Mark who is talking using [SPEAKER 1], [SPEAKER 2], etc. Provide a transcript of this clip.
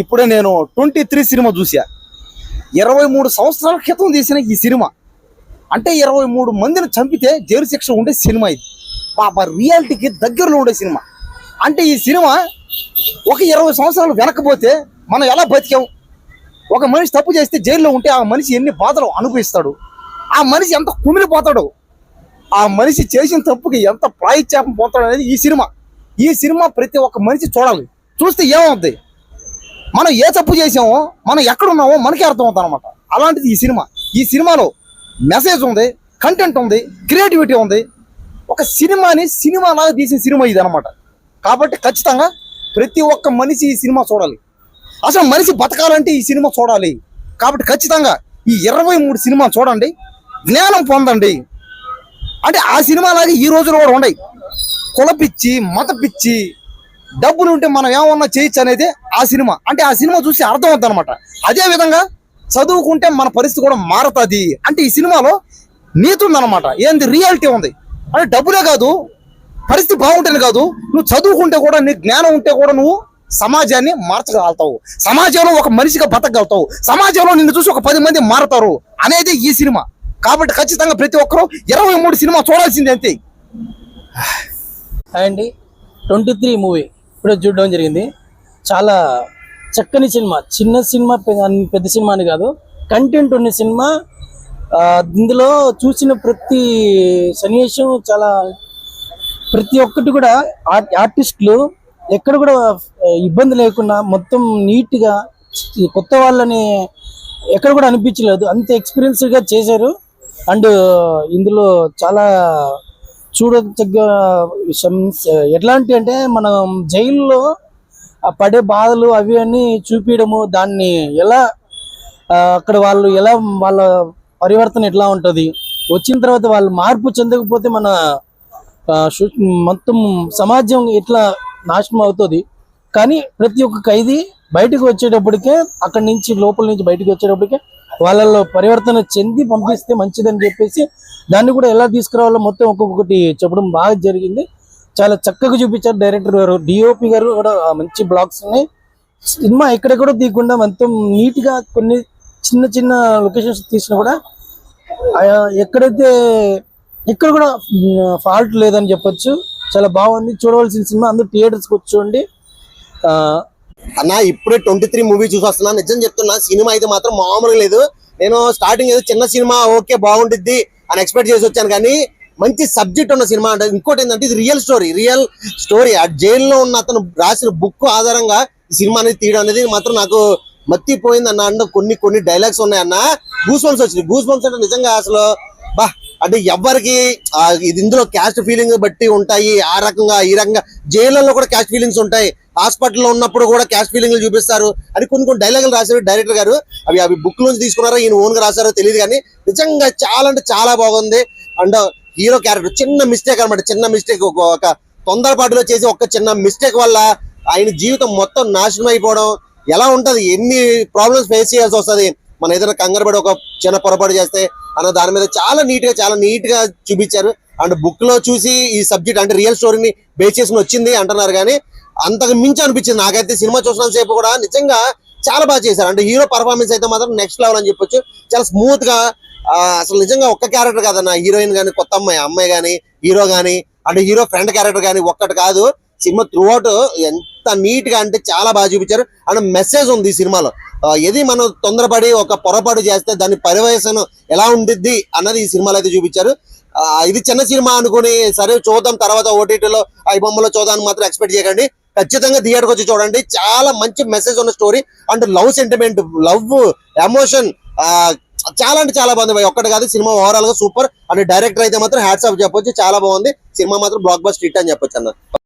[SPEAKER 1] ఇప్పుడే నేను twenty three cinema చూసా ఇరవై మూడు సంవత్సరాల క్రితం తీసిన ఈ సినిమా. అంటే ఇరవై మూడు మందిని చంపితే జైలు శిక్ష ఉండే సినిమా ఇది. పాప రియాలిటీకి దగ్గరలో ఉండే సినిమా. అంటే ఈ సినిమా ఒక ఇరవై సంవత్సరాలు వెనకపోతే మనం ఎలా బతికాం? ఒక మనిషి తప్పు చేస్తే జైల్లో ఉంటే ఆ మనిషి ఎన్ని బాధలు అనుభవిస్తాడు? ఆ మనిషి ఎంత కుమిలిపోతాడు? ఆ మనిషి చేసిన తప్పుకి ఎంత ప్రాయశ్చాపం పోతాడు అనేది ఈ సినిమా. ఈ సినిమా ప్రతి ఒక్క మనిషి చూడాలి. చూస్తే ఏమవుద్ది? మనం ఏ తప్పు చేసామో మనం ఎక్కడున్నామో మనకే అర్థమవుతాం అనమాట అలాంటిది ఈ సినిమా. ఈ సినిమాలో మెసేజ్ ఉంది కంటెంట్ ఉంది క్రియేటివిటీ ఉంది. ఒక సినిమాని సినిమా లాగా తీసిన సినిమా ఇది అనమాట కాబట్టి ఖచ్చితంగా ప్రతి ఒక్క మనిషి ఈ సినిమా చూడాలి. అసలు మనిషి బతకాలంటే ఈ సినిమా చూడాలి. కాబట్టి ఖచ్చితంగా ఈ ఇరవై మూడు సినిమా చూడండి. జ్ఞానం పొందండి. అంటే ఆ సినిమాలాగే ఈ రోజులు కూడా ఉండయి కుల పిచ్చి మత పిచ్చి డబ్బులు ఉంటే మనం ఏమన్నా చేయొచ్చు అనేది ఆ సినిమా. అంటే ఆ సినిమా చూసి అర్థం అవుతుంది అనమాట అదే విధంగా చదువుకుంటే మన పరిస్థితి కూడా మారుతుంది. అంటే ఈ సినిమాలో నీతి ఉందన్నమాట. ఏంది? రియాలిటీ ఉంది. అంటే డబ్బులే కాదు పరిస్థితి బాగుంటేనే కాదు నువ్వు చదువుకుంటే కూడా నీ జ్ఞానం ఉంటే కూడా నువ్వు సమాజాన్ని మార్చగలుగుతావు. సమాజంలో ఒక మనిషిగా బతకగలుగుతావు. సమాజంలో నిన్ను చూసి ఒక పది మంది మారతారు అనేది ఈ సినిమా. కాబట్టి ఖచ్చితంగా ప్రతి ఒక్కరూ ఇరవై మూడు సినిమా చూడాల్సిందే అంతే.
[SPEAKER 2] అండి ట్వంటీ త్రీ మూవీ. ఇప్పుడే చూడడం జరిగింది. చాలా చక్కని సినిమా. చిన్న సినిమా పెద్ద సినిమా అని కాదు. కంటెంట్ ఉన్న సినిమా. ఇందులో చూసిన ప్రతి సన్నివేశం చాలా ప్రతి ఒక్కటి కూడా ఆర్ట్ ఆర్టిస్టులు ఎక్కడ కూడా ఇబ్బంది లేకుండా మొత్తం నీట్గా కొత్త వాళ్ళని ఎక్కడ కూడా అనిపించలేదు. అంత ఎక్స్పీరియన్స్గా చేశారు. అండ్ ఇందులో చాలా చూడదగ్గ విషయం ఎట్లాంటి అంటే మనం జైల్లో పడే బాధలు అవి అన్ని చూపించడము దాన్ని ఎలా అక్కడ వాళ్ళు ఎలా వాళ్ళ పరివర్తన ఎట్లా ఉంటుంది? వచ్చిన తర్వాత వాళ్ళు మార్పు చెందకపోతే మన మొత్తం సమాజం ఎట్లా నాశనం అవుతుంది? కానీ ప్రతి ఒక్క ఖైదీ బయటకు వచ్చేటప్పటికే అక్కడి నుంచి లోపల నుంచి బయటకు వచ్చేటప్పటికే వాళ్ళలో పరివర్తన చెంది పంపిస్తే మంచిదని చెప్పేసి దాన్ని కూడా ఎలా తీసుకురావాలో మొత్తం ఒక్కొక్కటి చెప్పడం బాగా జరిగింది. చాలా చక్కగా చూపించారు డైరెక్టర్ గారు. డిఓపి గారు కూడా మంచి బ్లాగ్స్ ఉన్నాయి. సినిమా ఎక్కడెక్కడో తీయకుండా మొత్తం నీట్గా కొన్ని చిన్న చిన్న లొకేషన్స్ తీసినా కూడా ఎక్కడైతే ఇక్కడ కూడా ఫాల్ట్ లేదని చెప్పొచ్చు. చాలా బాగుంది. చూడవలసిన సినిమా. అందరూ థియేటర్స్కి వచ్చి
[SPEAKER 3] అన్న ఇప్పుడే ట్వంటీ త్రీ మూవీ చూసి వస్తున్నా నిజం చెప్తున్నా సినిమా అయితే మాత్రం మామూలు లేదు. నేను స్టార్టింగ్ ఏదో చిన్న సినిమా ఓకే బాగుంటుంది అని ఎక్స్పెక్ట్ చేసి వచ్చాను. కానీ మంచి సబ్జెక్ట్ ఉన్న సినిమా అంటే ఇంకోటి ఏంటంటే ఇది రియల్ స్టోరీ రియల్ స్టోరీ ఆ జైల్లో ఉన్న అతను రాసిన బుక్ ఆధారంగా ఈ సినిమా అనేది తీయడం అనేది మాత్రం నాకు మత్తిపోయింది అన్న అన్న కొన్ని కొన్ని డైలాగ్స్ ఉన్నాయన్న. గూస్ బంప్స్ వచ్చినాయి. గూస్ బంప్స్ అంటే నిజంగా అసలు అంటే ఎవరికి ఇది ఇందులో క్యాస్ట్ ఫీలింగ్ బట్టి ఉంటాయి ఆ రకంగా ఈ రకంగా. జైళ్ళలో కూడా క్యాస్ట్ ఫీలింగ్స్ ఉంటాయి. హాస్పిటల్లో ఉన్నప్పుడు కూడా క్యాస్ట్ ఫీలింగ్లు చూపిస్తారు. అని కొన్ని కొన్ని డైలాగులు రాశారు డైరెక్టర్ గారు. అవి అవి బుక్ నుంచి తీసుకున్నారో ఈయన ఓన్గా రాశారో తెలియదు కానీ నిజంగా చాలా అంటే చాలా బాగుంది. అండ్ హీరో క్యారెక్టర్ చిన్న మిస్టేక్ అన్నమాట. చిన్న మిస్టేక్ ఒక తొందరపాటులో చేసి ఒక చిన్న మిస్టేక్ వల్ల ఆయన జీవితం మొత్తం నాశనం అయిపోవడం. ఎలా ఉంటది? ఎన్ని ప్రాబ్లమ్స్ ఫేస్ చేయాల్సి వస్తది? మన ఏదైనా కంగారు ఒక చిన్న పొరపాటు చేస్తే అన్న దాని మీద చాలా నీట్గా చాలా నీట్గా చూపించారు. అండ్ బుక్లో చూసి ఈ సబ్జెక్ట్ అంటే రియల్ స్టోరీని బేస్ చేసుకుని వచ్చింది అంటున్నారు కానీ అంతకు మించి అనిపించింది. నాకైతే సినిమా చూసిన సేపు కూడా నిజంగా చాలా బాగా చేశారు. అంటే హీరో పర్ఫార్మెన్స్ అయితే మాత్రం నెక్స్ట్ లెవెల్ అని చెప్పొచ్చు. చాలా స్మూత్గా అసలు నిజంగా ఒక్క క్యారెక్టర్ కాదన్న హీరోయిన్ కానీ కొత్త అమ్మాయి అమ్మాయి కానీ హీరో కానీ అంటే హీరో ఫ్రెండ్ క్యారెక్టర్ కానీ ఒక్కటి కాదు. సినిమా త్రూ అవుట్ ఎంత నీట్గా అంటే చాలా బాగా చూపించారు. అండ్ మెసేజ్ ఉంది ఈ సినిమాలో. ఏది మనం తొందరపడి ఒక పొరపాటు చేస్తే దాని పరివేశం ఎలా ఉండిద్ది అన్నది ఈ సినిమాలో అయితే చూపించారు. ఇది చిన్న సినిమా అనుకుని సరే చూద్దాం తర్వాత ఓటీటీలో ఐ బొమ్మలో చూద్దాం మాత్రం ఎక్స్పెక్ట్ చేయకండి. ఖచ్చితంగా థియేటర్కి వచ్చి చూడండి. చాలా మంచి మెసేజ్ ఉన్న story and love sentiment love emotion చాలా అంటే చాలా బాగుంది భయ్. ఒక్కటి కాదు సినిమా ఓవరాల్గా సూపర్ అండ్ డైరెక్టర్ అయితే మాత్రం హ్యాట్స్ ఆఫ్ చెప్పొచ్చు. చాలా బాగుంది. సినిమా మాత్రం బ్లాక్ బస్ట్ హిట్ అని చెప్పొచ్చు అన్న.